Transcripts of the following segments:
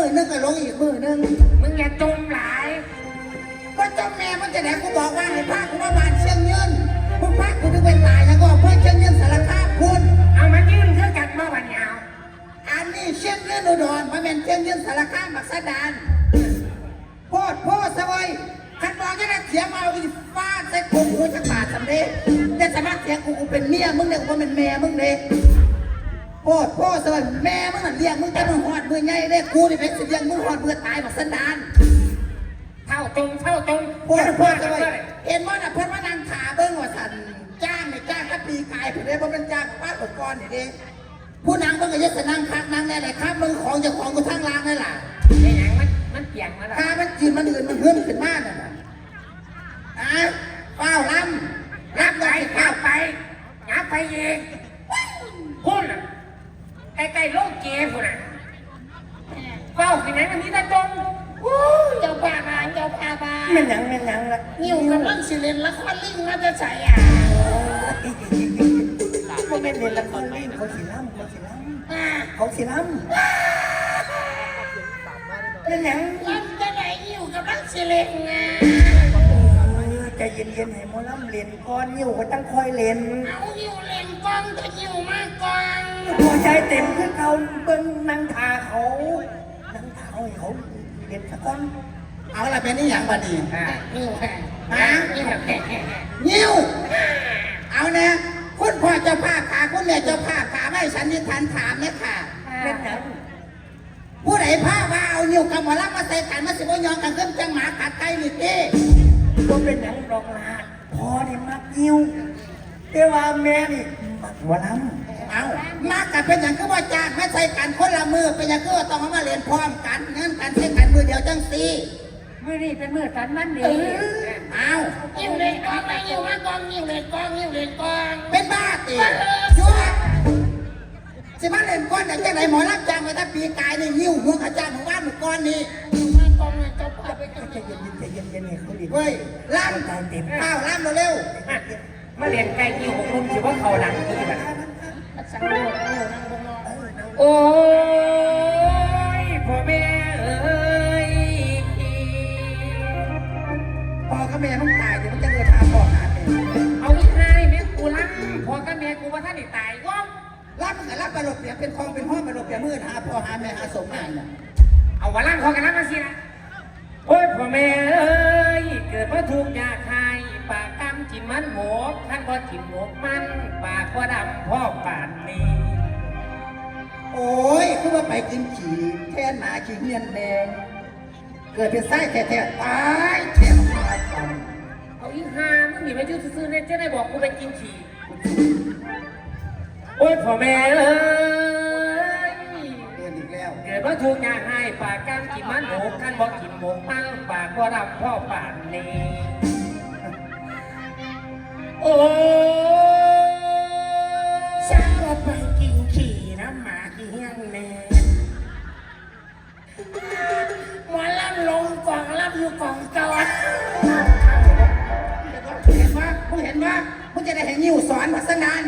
มือนึงก็ลงอีกมือนึงมึงอย่าจมหลายว่าเจ้าแม่มันจะไหนกูบอกว่าให้พากูมาบ้านเชียงยืนมึงพากูถึงไปตายแล้วก็เพื่อเชียงยืนสารคามคุณเอามายื่นเพื่อกันมาวันนี้เอาอันนี้เชียงยืนอุดรมันเป็นเชียงยืนสารคามบักสะดานโพดโพดสบายขันบอกจะได้เสียงเอาอีฟาดใส่กูกูจะบาดสำเร็จแต่สามารถเสียงกูกูเป็นเมียมึงเนี่ยกูเป็นแม่มึงเลย โพดโพดสบายแม่มึงน่ะเลี้ยงมึงแต่มึงหอดมือใหญ่เด้กูนี่เป็นสิเลี้ยงมึงหอดมือตายบักสะดานเท่าตรงเท่าตรงพวกพวกกัจะนเลยเห็นว่าน่ะเพิ่นว่านั่งขาเบิ้งว่าสันจ้างไม่จ้างก็ปีกายผู้ใดบ่เป็นจ้างป้าตก้อนนี่เด้ผู้นางเบิ่งก็ยศนั่งคักนางแน่ไหนครับมึงของจ้าของกูทางล่างนั่นล่ะไอ้หยังมันมันเปลี่ยนมาแล้วถ้ามันจีนมันอื่นมันเพิ่มขึ้นมาน่ะนะอะเป้าลำ รั รั บบ ไป เลย ก้า ข้าว ว ไปงับไปเองพุ่นน่ะใกล้ๆโลกเกย์พุ่นน่ะเฝ้าที่ไหนมันมีแต่จมอู้เจ้าป่าบานเจ้าป่าบาน แม่นหยังแม่ นหยังละนิ้วกำลังสิเล่นละครลิงมาจะใส่อะบ่แม่นเล่นละครเล่นเขาสิล้ำเขาสิล้อ่าำเขาสิล้ำแม่นหยังลำจะไหนนิ้วกำลังสิเล่นไงเออใจเย็นๆให้หมอลำเล่นก่อนนิ้วก็ตั้งคอยเล่นเอานิ้วเล่นกองจะนิ้วมากกองหัวใจเต็มคือเขาเบิ่งนางทาเขานางทาเขาให้เขาเล่นสักก่อน เอาละเป็นนี่อย่างบัดนี้อ่านิ้วแห่ฮะนิ้วแห่นิ้วเอาเนี่ยคุณพ่อเจ้าภาพขาคุณแม่เจ้าภาพขาไม่ฉันนิทานถามเนี่ยค่ะเป็นหยังผู้ใดพาว่าเอานิ้วกับหมอลำมาใส่กันมาสิบ่ยองกันขึ้นจังหมากัดไก่นี่เต้ก็เป็นหยังดอกลาพอนี่มักนิ้วแต่ว่าแม่นี่มักหมอลำเอามักกันเป็นอย่างก็ว่าจ้างมาใส่กันคนละมือเป็นอย่างก็ว่าต้องเอามาเรียนพร้อมกันเงินกันใช้กันมือเดียวจังสี มือนี่เป็นมือสันมันดีเออเอานิ้วเล่นกองนะนิ้วมากองนิ้วเล่นกองนิ้วเล่นกองเป็นบ้าตีชัวสิมาเล่นก้อนแต่จังไหนหมอรับจ้างมาตั้งปีกายนี่หิ้วหัวขาจ้างหมู่บ้านหมู่ก้อนนี่มากองเลยเจ้าพาไปกันเย็นใจเย็นใจเย็นให้เขาดีเว้ยล่ำใจเต็มข้าวล่ำเร็วมาเรียนไก่นิ้วของลุงถือว่าเขาหลังคือแบบโอ้ยพ่อแม่ แม่มึงตายเดี๋ยวมึงจะเกิดหาพ่อหาแม่เอาอีกให้แม่กูรักพ่อกับแม่กูว่าท่านได้ตายว่องรับมึงก็รับไปหลบเปลี่ยนเป็นคลองเป็นห้องไปหลบเปลี่ยนมืดหาพ่อหาแม่หาสมงานน่ะเอาว่าล่างพอกันแล้วมาสินะโอ้ยพ่อแม่เอ้ยเกิดมาทุกข์ยากใครปากกำกินมันหมกท่านพอกินหมกมันปากก็ดำพ่อป่านนี้โอ้ยคือว่าไปกินขี่แท่หนาขี่เงียนแดงเกิดเป็นไส้แท้ๆตายแท้ตายตาย เอาอีห่ามึงหนีไปยืดซื่อๆเนี่ยจะได้บอกกูไปกินฉี่โอ้ยพ่อแม่เอ้ยเรียนอีกแล้ว เกิดมาทุกข์ยากให้ปากกำกินมันหมกท่านบอกกินหมกมันปากก็ดำพ่อป่านนี้โอ้สาวไปกินขี่น้ำหมาขี้เหี้ยงแน่หมอลำลงกล่องลำอยู่กล่องจอด ว่ามึงจะได้เห็นนิ้วสอนมาสักนาน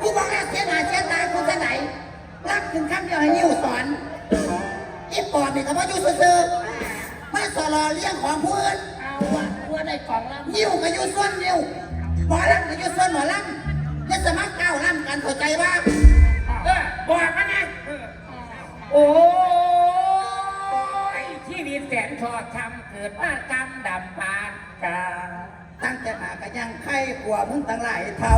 กูบอกแล้วเสียหน้าเสียตากูจะไหนรักถึงคำเดียวให้นิ้วสอนอีปอดนี่ก็มาอยู่ซื่อๆมาสลอเลี้ยงของผู้อื่นเอาวะว่าได้กล่องลนิ้วก็อยู่ส่วนนิ้วหมอลำก็อยู่ส่วนหมอลำจะสมัครก้าวลำกันเข้าใจว่าำเออบอกมันนะโอ้ยชีวิตแสนชอดทำเกิดมากรรมดำปานกา ตั้งแต่หากะยังไข้กว่ามึงตั้งหลายเท่า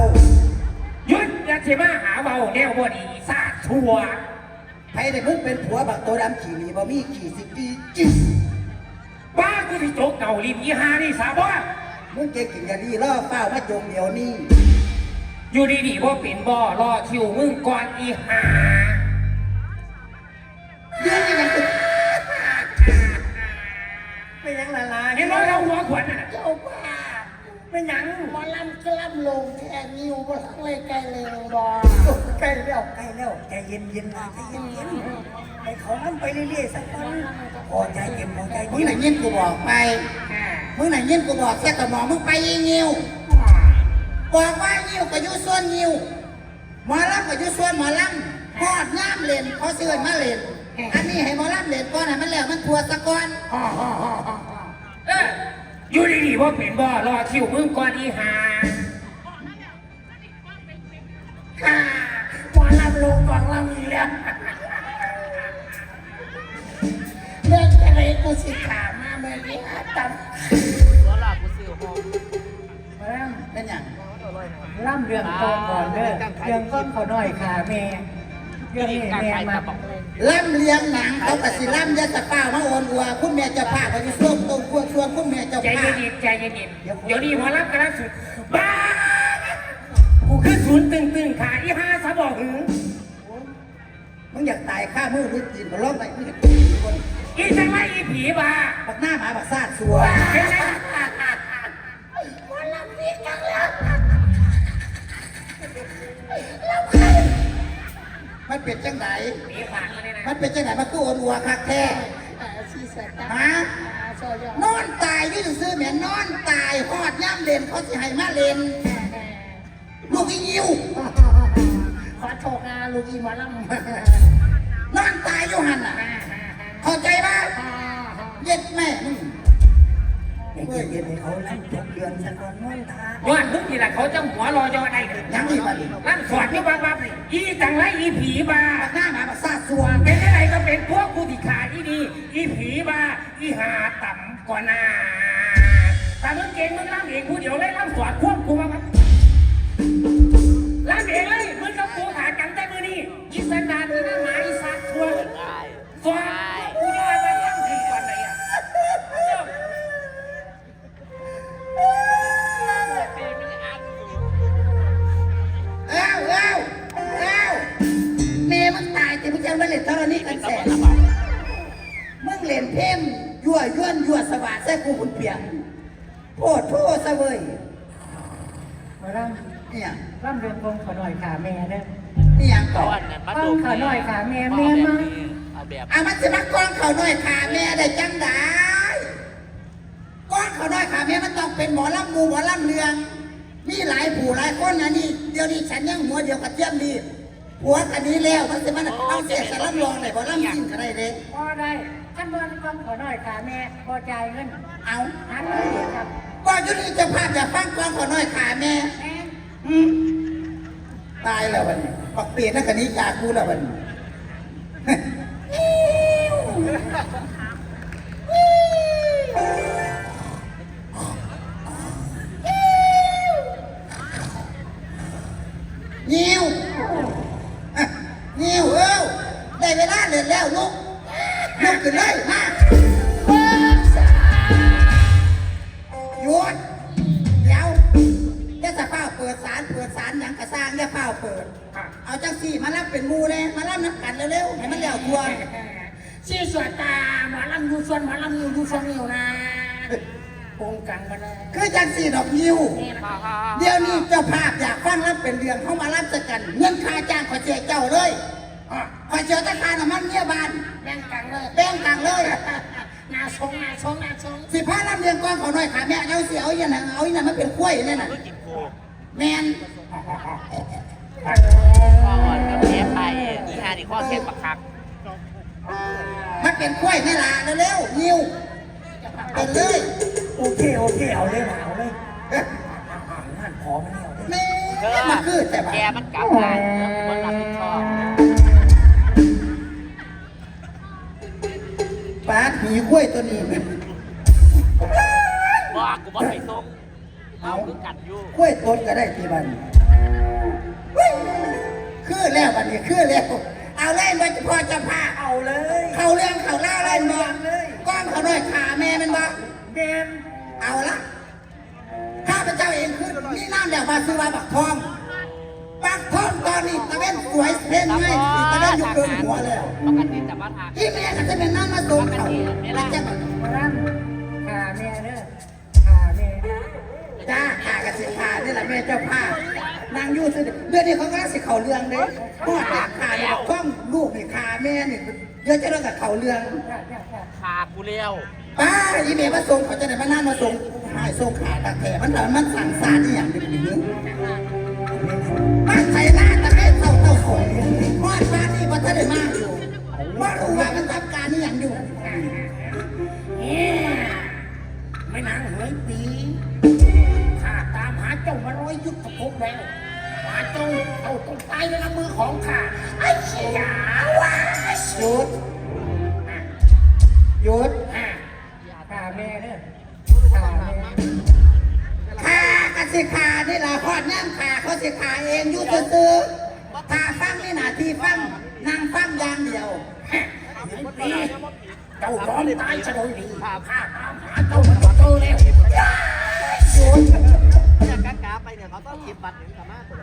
หยุดอย่าเทมาหาเบาแนวบดีซาดชัวไผได้มึงเป็นผัวบักตัวดำขี่หนีบ่มีขี่สิกีจิ๊บ้ากูที่โจกเก่าลิมยี่ห้านี่สาบ่มึงเก่งกินยาดีล่อเฝ้ามาจงเดียวนี้อยู่ดีๆบ่เป็นบ่รอคิวมึงก่อนอีหา เป็นยังหมอลำกล้ำลงแค่นิ้วบ่ทั้งเลยไกลเลยบ่ใกล้แล้วใกล้แล้วใจเย็นเย็นๆใจเย็นเย็นๆให้เขานั่ไปเรื่อยๆสักคนพอใจเย็นพอใจมึงไหนยินกูบอกไป อ่ามึงไหนยินกูบอกแค่กระหมอมึงไปยิงงิวบอกว่างิวก็อยู่ส่วนงิวหมอลำก็อยู่ส่วนหมอลำพอดน้ำเล่นเขาเสื่อมาเล่นออันนี้ให้หมอลำเล่นก่อนให้มันแล้วมันทัวสะก่อน ฮ่าฮ่าฮ่าฮ่าฮ่าเออ อยู่ดีๆว่าเป็นบ่รอคิวมึงก่อนอีหาฮ่าหมอลำลงฟังลำอีกแล้วเรื่องอะไรกูสิขามาเมื่อกี้หาตำเป็นอย่างล่ำเรื่องก่อนก่อนเด้อเรื่องก้อนเขาหน่อยค่ะแม่ เรื่องนี้แม่มาล่ำเลียงหนังเขากะสิล่ำยาสะเป้ามาโอนอัวคุณแม่เจ้าภาพเขาจะส่งตรงควงชวนคุณแม่เจ้าใจภาพเย็นๆใจเย็นๆเดี๋ยวนี้หมอรับกำลังสุดบ้ากูคือศูนย์ตึงๆขาอีห้าสะบอกหือมึงอยากตายข้ามือหรือจีนมาล้อมไปมึงอยากคนอีจังไรอีผีบ้าบักหน้าหมาบักซาดสัว งไหนมันเป็นจังไหนมันตู้อนัวคักแท้ฮะนอนตายที่ซื้อเหม็นนอนตายหอดย่ำเลนเขาสิให้มาเลนลูกอียิวขอโชคนะลูกอีหมอลำนอนตายอยู่หันอะเข้าใจปะเย็ดแม่ เมื่อเย็นให้เขาล่ำจบเดือนสะกอนน้อยตาย้อนมึงนี่แหละเขาจังหัวรอยอได้เลยยังอีกบัดนี้นั่นสอนอยู่บ้าบ้าอีจังไรอีผีบ้าหน้าหมาประสาดสัวเป็นอะไรก็เป็นพวกกูที่ขาอีดีอีผีบ้าอีหาต่ำกว่านาแต่มึงเก่งมึงล่ำเองกูเดี๋ยวไล่ล่ำสอดควบกูมาครับ ม่มึงตายแต่มึงจะมาเล่นธรณีกันแสนมึงเล่นเพมยั่วย้วนยั่วสวัสดิ์ใส่กูบุญเปียงโพดโทษซะเว้ยมาล่เนี่ยำล่ำเรื่องก้อนเขาหน่อยค่ะแม่เด้อนี่ยังก่อนก้อนเขาหน่อยค่ะแม่แม่มาเอาแบบเอามันจะมากองเขาหน่อยขาแม่ได้จังได้กองเขาหน่อยขาแม่มันต้องเป็นหมอลำหมูหมอลำเรืองมีหลายผู้หลายคนนะนี่เดี๋ยวนี้ฉันยังหัวเดียวกับเทียมดี หัวกันนี้แล้วมันจะมันเอาเสียสลับรองเลยหมอลำกินกันได้เลยพอได้ขั้นบนก้อนเขาหน่อยค่ะแม่พอใจายเงินเอาหันเลยครับก็ยุติเจะภาพอยากฟังกองเขาหน่อยขาแม่แม่อืมตายแล้ววันนี้ปักเปลี่ยนนักกะนี้จากกูแล้ววันนี้นิ แล้วลูกลุกขึ้นเลยมาหยุดเดี๋ยวจะจะเฝ้าเปิดสารเปิดสารหยังกระสร้างอย่าเฝ้าเปิด เอาจังสี่มารับเป็นหมูเลยมารับน้ำกันเร็วๆให้มันแล้วทัวสีสวยตาหมอลำอยู่ส่วนหมอลำอยู่อยู่ส่วนอยู่นะโกงกันกันเลยคือจังสี่ดอกยิวเดี๋ยวนี้เจ้าภาพอยากฟังรับเป็นเรื่องเข้ามารับสกัน เงินค่าจ้างขอเจียเจ้าเลย ขอเจียวตะคาน้ำมันเมียบานแบ่งกันเลยแบ่งตังเลยนาชงนาชงนาชงสิพาลำเลียงก้อนเขาหน่อยขาแม่เอาเสียเอาอย่างนั้นเอาอย่างนั้นมันเป็นกล้วยเนี่ยน่ะเพื่อกินโคแมนข้ออ่อนกับเทปไปอีฮานี่ข้อเทปบักคักมันเป็นกล้วยนี่ล่ะเร็วๆนิ้วเป็นเลยโอเคโอเคเอาเลยมาเอาเลยงานพอมาแล้วเด้อแม่มาคือแต่ว่าแกมันกลับมา ปาดหีกล้วยตัวนี้ บอกกูบอกไปส่งเอาคือกันอยู่กล้วยต้นก็ได้ทีบันเฮ้ยคือแล้วบันนี้คือแล้ว เอาเล่นมันพอจะพาเอาเลย เขาเรื่องเขาเล่าเล่นบ่ก้อนเขาหน่อยขาแม่มันบ่แม่นเอาละข้าพเจ้าเองคือนี่น้ำเดี๋ยวมาซื้อมาบักทองบัก ทองตอนนี้ตะเวนสวยเพ่นไงตะเวนอยู่เกินหัวแล้วปกติแต่ว่าทางที่แม่ก็จะเป็นน้ำมาส่งเขาแล้วจะมาล่ำค่ะแม่เด้อค่ะแม่จ้าขากระสิขานี่แหละแม่เจ้าภาพนางยู่ซื้อเดือนนี้เขาก็สิเขาเรื่องเด้พ่อตาขาเนี่ยบักทองลูกนี่ขาแม่นี่เดี๋ยวจะเรื่องกับเขาเรื่องขากูเลี้ยวป้าอีเมลมาส่งเขาจะได้มานั่งมาส่งหายส่งขาตาแถมันแต่มันสั่งสารนี่อย่างดีดีบ้าน ไทยนาตะเวนเต่าเต่าของมอดบ้านนี่มันจะได้มากอยู่เอาว่ารู้ว่ามันทำการนี่อย่างอยู่เอ๊ะไม่นานเหยปีข้าตามหาเจ้ามาร้อยยุทธภพแล้วหาเจ้าเอาต้องตายในมือของข้าไอ้เชี่ย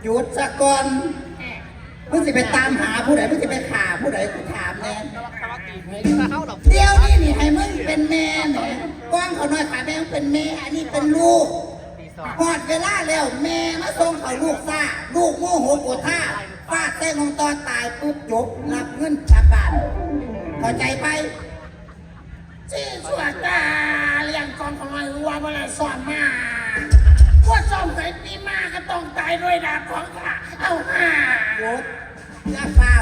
หยุดซะก่อนมึงสิไปตามหาผู้ใดมึงสิไปขาผู้ใดกูถามแน่ตลอดตีเลยถ้าเขาหรอกเดี๋ยวนี้นี่ให้มึงเป็นแม่เนี่ยกว้างเขาน้อยขาแม่งเป็นแม่อันนี้เป็นลูกตีสองหอดเวลาแล้วแม่มาส่งเขาลูกซ่าลูกโมโหโกรธท่าฟาดเส้นของตอนตายปุ๊บจบรับเงินกลับบ้านเข้าใจไปที่ชั่วตาเลี้ยงกองของไอ้วัวมาเลยสอนมา ว่าสอนเคยปีมาก็ต้องตายด้วยดาบของข้าเอาห่าหยุดอย่าเฝ้า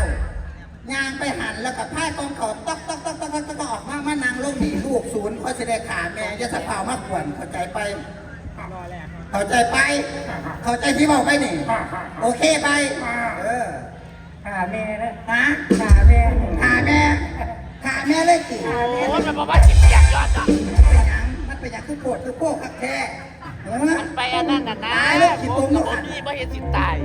ยางไปหันแล้วกับผ้ากองเขาตอกตอกตอกตอกตอกตอกออกมามานางลงหนีลูกศูนย์เขาจะได้ขาแม่จะสะเผามากกวนเข้าใจไป เข้าใจไป เข้าใจที่บอกไปนี่ โอเคไป เออขาแม่เด้อฮะขาแม่ขาแม่ขาแม่เลยสิโอ้ยมันบอกว่าจิตอยากยอดอะเป็นหยังมันเป็นหยังคือโกรธคือโก้คักแท้เออ มันไปอันนั้นน่ะนะตายแล้วขี้ผตุ่มมกับลูกผอัมนนี่ไม่เห็นสิตาย